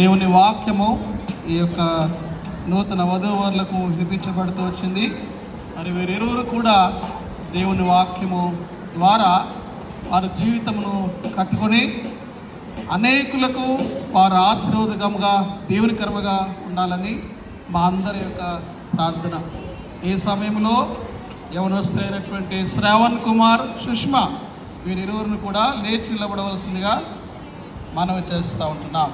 దేవుని వాక్యము ఈ యొక్క నూతన వధూవరులకు వినిపించబడుతూ వచ్చింది. మరి వీరిరువురు కూడా దేవుని వాక్యము ద్వారా వారి జీవితమును కట్టుకొని అనేకులకు వారు ఆశీర్వాదకముగా దేవుని కర్మగా ఉండాలని మా అందరి యొక్క ప్రార్థన. ఈ సమయంలో యవనస్తులైనటువంటి శ్రావణ్ కుమార్ సుష్మా వీరిరువురిని కూడా లేచి నిలబడవలసిందిగా మనవి చేస్తూ ఉంటున్నాం.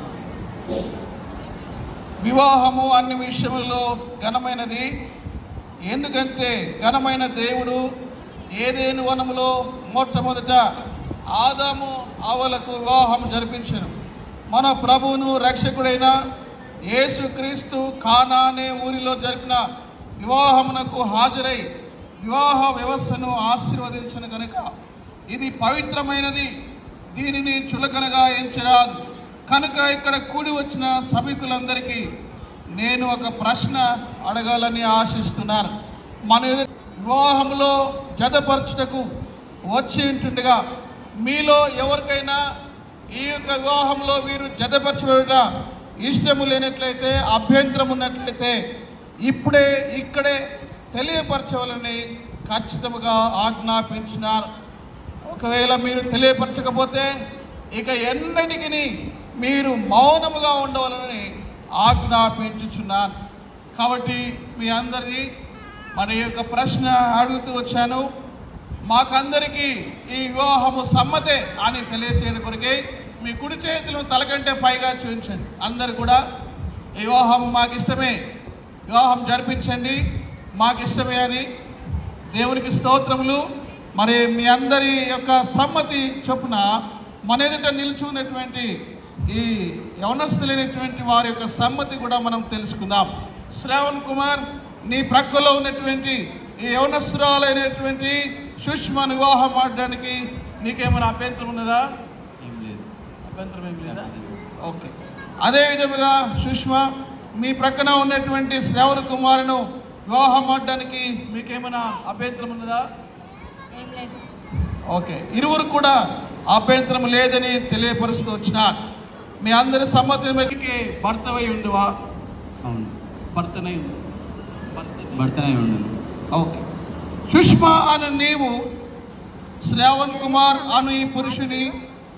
వివాహము అన్ని విషయంలో ఘనమైనది. ఎందుకంటే ఘనమైన దేవుడు ఏదేను వనములో మొట్టమొదట ఆదాము ఆవలకు వివాహం జరిపించను. మన ప్రభువును రక్షకుడైన యేసుక్రీస్తు కానా అనే ఊరిలో జరిపిన వివాహమునకు హాజరై వివాహ వ్యవస్థను ఆశీర్వదించను కనుక ఇది పవిత్రమైనది. దీనిని చులకనగా ఎంచరాదు. కనుక ఇక్కడ కూడి వచ్చిన సభికులందరికీ నేను ఒక ప్రశ్న అడగాలని ఆశిస్తున్నాను. మన వివాహంలో జతపరచుటకు వచ్చి ఉంటుండగా మీలో ఎవరికైనా ఈ యొక్క వివాహంలో వీరు జతపరచబడుట ఇష్టము లేనట్లయితే అభ్యంతరం ఉన్నట్లయితే ఇప్పుడే ఇక్కడే తెలియపరచవాలని ఖచ్చితంగా ఆజ్ఞాపించినారు. ఒకవేళ మీరు తెలియపరచకపోతే ఇక ఎన్నటికి మీరు మౌనముగా ఉండవాలని ఆజ్ఞాపించుచున్నాను. కాబట్టి మీ అందరినీ మన యొక్క ప్రశ్న అడుగుతూ వచ్చాను. మాకందరికీ ఈ వివాహము సమ్మతే అని తెలియచేయని కొరికే మీ కుడి చేతులు తలకంటే పైగా చూపించండి. అందరు కూడా ఈ వివాహం మాకు ఇష్టమే వివాహం జరిపించండి. మాకు ఇష్టమే అని దేవునికి స్తోత్రములు. మరి మీ అందరి యొక్క సమ్మతి చొప్పున మన ఎదుట నిలిచి ఉన్నటువంటి ఈ యవనస్తులైనటువంటి వారి యొక్క సమ్మతి కూడా మనం తెలుసుకుందాం. శ్రావణ్ కుమార్ నీ ప్రక్కలో ఉన్నటువంటి ఈ యవనస్తురాలైనటువంటి సుష్మాను వివాహం ఆడడానికి నీకేమైనా అభ్యంతరం ఉన్నదా? ఏం లేదు. అభ్యంతరం ఏం లేదా? ఓకే. అదే విధముగా సుష్మా మీ ప్రక్కన ఉన్నటువంటి శ్రావణ కుమారును వివాహం ఆడడానికి మీకేమైనా అభ్యంతరం ఉన్నదా? ఓకే. ఇరువురు కూడా అభ్యంతరం లేదని తెలియపరుస్తూ వచ్చిన మీ అందరి సమ్మతి మేరకి భర్తవై ఉండువా? అవును. భర్తనై ఉండు. భర్త భర్తనే ఉండను ఓకే. సుష్మా అను నీవు శ్రావణ్ కుమార్ అను ఈ పురుషుని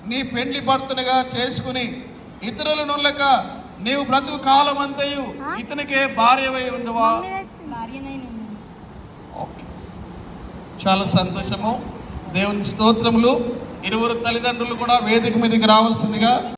నీ పెండ్లి భర్తనుగా చేసుకుని ఇతరుల నుల్లక నీవు బ్రతుకు కాలం అంతయు ఇతనికే భార్యవై ఉండవా? ఓకే. చాలా సంతోషము. దేవుని స్తోత్రములు. ఇరువురు తల్లిదండ్రులు కూడా వేదిక మీదకి రావాల్సిందిగా